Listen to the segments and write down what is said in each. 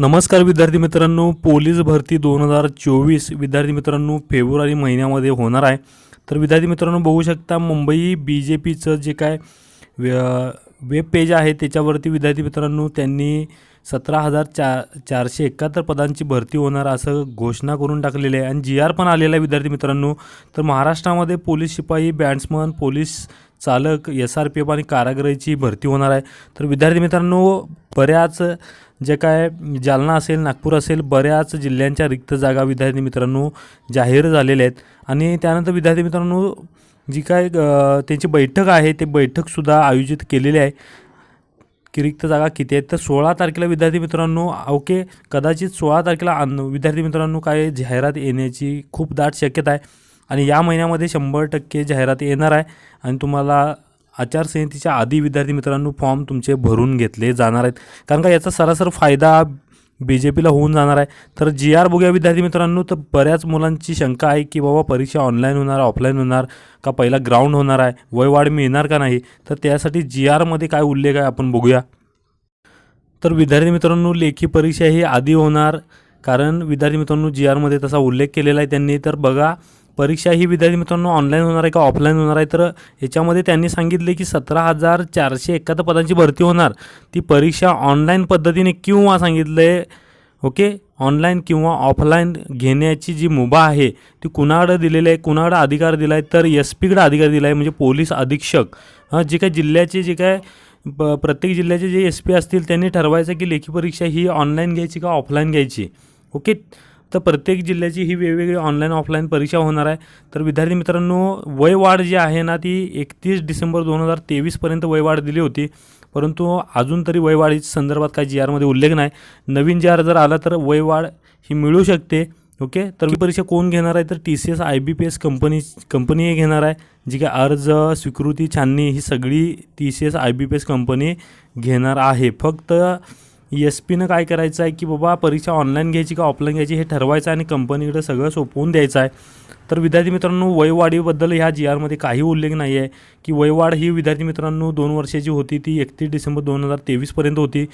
नमस्कार विद्यार्थी मित्रांनो. पोलीस भरती दोन हजार चोवीस विद्यार्थी मित्रांनो फेब्रुवारी महिन्यामध्ये होणार आहे. तर विद्यार्थी मित्रांनो बघू शकता मुंबई बी जे पीचं जे काय वे- वेब पेज आहे त्याच्यावरती विद्यार्थी मित्रांनो त्यांनी सतरा हजार चा चारशे एकाहत्तर पदांची भरती होणार असं घोषणा करून टाकलेली आहे. आणि जी आर पण आलेला आहे विद्यार्थी मित्रांनो. तर महाराष्ट्रामध्ये पोलीस शिपाई बॅट्समन पोलीस चालक एस आर पी एफ आणि कारागिरीची भरती होणार आहे. तर विद्यार्थी मित्रांनो बऱ्याच जे काय जालना असेल नागपूर असेल बऱ्याच जिल्ह्यांच्या रिक्त जागा विद्यार्थी मित्रांनो जाहीर झालेल्या आहेत. आणि त्यानंतर विद्यार्थी मित्रांनो जी काय त्यांची बैठक आहे ते बैठकसुद्धा आयोजित केलेली आहे. रिक्त जागा किती आहेत? तर सोळा तारखेला विद्यार्थी मित्रांनो ओके कदाचित सोळा तारखेला अन विद्यार्थी मित्रांनो काय जाहिरात येण्याची खूप दाट शक्यता आहे. आणि या महिन्यामध्ये शंभर टक्के जाहिरात येणार आहे. आणि तुम्हाला आचारसंहितेच्या आधी विद्यार्थी मित्रांनो फॉर्म तुमचे भरून घेतले जाणार आहेत. कारण का याचा सरासर फायदा बी जे पीला होऊन जाणार आहे. तर जी आर बघूया विद्यार्थी मित्रांनो तर बऱ्याच मुलांची शंका आहे की बाबा परीक्षा ऑनलाईन होणार ऑफलाईन होणार का पहिला ग्राउंड होणार आहे वयवाढ मिळणार का नाही? तर त्यासाठी जी आरमध्ये काय उल्लेख आहे आपण बघूया. तर विद्यार्थी मित्रांनो लेखी परीक्षा ही आधी होणार कारण विद्यार्थी मित्रांनो जी आरमध्ये तसा उल्लेख केलेला आहे त्यांनी. तर बघा परीक्षा ही विद्यार्थी मित्रांनो ऑनलाईन होणार आहे का ऑफलाईन होणार आहे? तर याच्यामध्ये त्यांनी सांगितले की सतरा हजार चारशे एकाहत्तर पदांची भरती होणार. ती परीक्षा ऑनलाईन पद्धतीने किंवा सांगितलं आहे ओके? ऑनलाईन किंवा ऑफलाईन घेण्याची जी मुभा आहे ती कुणाकडं दिलेली आहे कुणाकडं अधिकार दिला आहे. तर एस पीकडं अधिकार दिला आहे म्हणजे पोलीस अधीक्षक. हां जे काय जिल्ह्याचे जे काय प प्रत्येक जिल्ह्याचे जे एस पी असतील त्यांनी ठरवायचं की लेखी परीक्षा ही ऑनलाईन घ्यायची का ऑफलाईन घ्यायची? ओके? तर प्रत्येक जिल्ह्याची ही वेगवेगळी ऑनलाईन ऑफलाईन परीक्षा होणार आहे. तर विद्यार्थी मित्रांनो वयवाढ जी आहे ना ती एकतीस डिसेंबर दोन हजार तेवीसपर्यंत वयवाढ दिली होती. परंतु अजून तरी वयवाढीच्या संदर्भात काही जी आरमध्ये उल्लेख नाही. नवीन जी आर जर आला तर वयवाढ ही मिळू शकते. ओके? तर ही परीक्षा कोण घेणार आहे? तर T C S I B P S company company हे घेणार आहे. जी काय अर्ज स्वीकृती छाननी ही सगळी T C S I B P S company घेणार आहे. फक्त एस पीनं काय करायचं आहे की बाबा परीक्षा ऑनलाईन घ्यायची का ऑफलाईन घ्यायची हे ठरवायचं आहे आणि कंपनीकडे सगळं सोपवून द्यायचं आहे. तर विद्यार्थी मित्रांनो वयवाढीबद्दल ह्या जी आरमध्ये काही उल्लेख नाही आहे की वयवाढ ही विद्यार्थी मित्रांनो दोन वर्षाची होती ती एकतीस डिसेंबर दोन हजार तेवीसपर्यंत होती.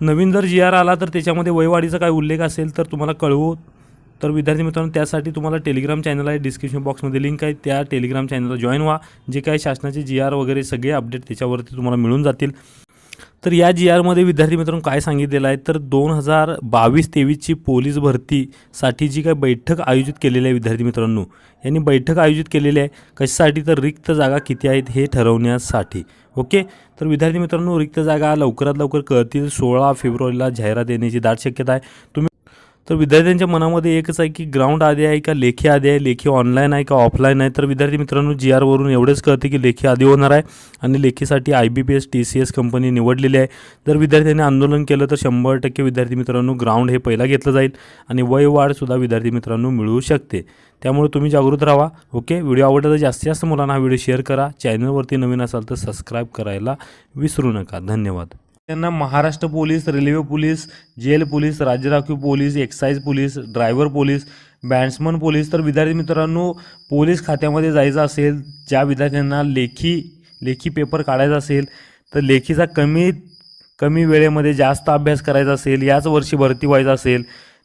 नवीन जर जी आर आला तर त्याच्यामध्ये वयवाढीचा काय उल्लेख असेल तर तुम्हाला कळवू. तर विद्यार्थी मित्रांनो त्यासाठी तुम्हाला टेलिग्राम चॅनल आहे डिस्क्रिप्शन बॉक्समध्ये लिंक आहे त्या टेलिग्राम चॅनलला जॉईन व्हा. जे काही शासनाचे जी आर वगैरे सगळे अपडेट त्याच्यावरती तुम्हाला मिळून जातील. तर या जी आरमध्ये विद्यार्थी मित्रांनो काय सांगितलेलं आहे? तर दोन हजार बावीस तेवीसची पोलीस भरतीसाठी जी काय बैठक आयोजित केलेली आहे विद्यार्थी मित्रांनो यांनी बैठक आयोजित केलेली आहे. कशासाठी? तर रिक्त जागा किती आहेत हे ठरवण्यासाठी. ओके? तर विद्यार्थी मित्रांनो रिक्त जागा लवकरात लवकर कळतील. सोळा फेब्रुवारीला जाहिरात येण्याची दाट शक्यता आहे. तुम्ही तर विद्यार्थ्यांच्या मनामध्ये एकच आहे की ग्राउंड आधी आहे का लेखी आधी आहे लेखी ऑनलाईन आहे का ऑफलाईन आहे? तर विद्यार्थी मित्रांनो जी आरवरून एवढेच कळते की लेखी आधी होणार आहे आणि लेखीसाठी I B P S T C S company निवडलेली आहे. जर विद्यार्थ्यांनी आंदोलन केलं तर शंभर टक्के विद्यार्थी मित्रांनो ग्राउंड हे पहिला घेतलं जाईल आणि वयवाढसुद्धा विद्यार्थी मित्रांनो मिळू शकते. त्यामुळे तुम्ही जागृत राहा ओके? व्हिडिओ आवडला तर जास्तीत जास्त मुलांना हा व्हिडिओ शेअर करा. चॅनलवरती नवीन असाल तर सबस्क्राईब करायला विसरू नका. धन्यवाद. त्यांना Maharashtra police railway police jail police राज्य राखीव police excise police driver police batsman police. तर विद्यार्थी मित्रांनो पोलीस खात्यामध्ये जायचं असेल ज्या विद्यार्थ्यांना लेखी लेखी पेपर काढायचा असेल तर लेखीचा कमी कमी वेळेमध्ये जास्त अभ्यास करायचा असेल याच वर्षी भरती व्हायचा असेल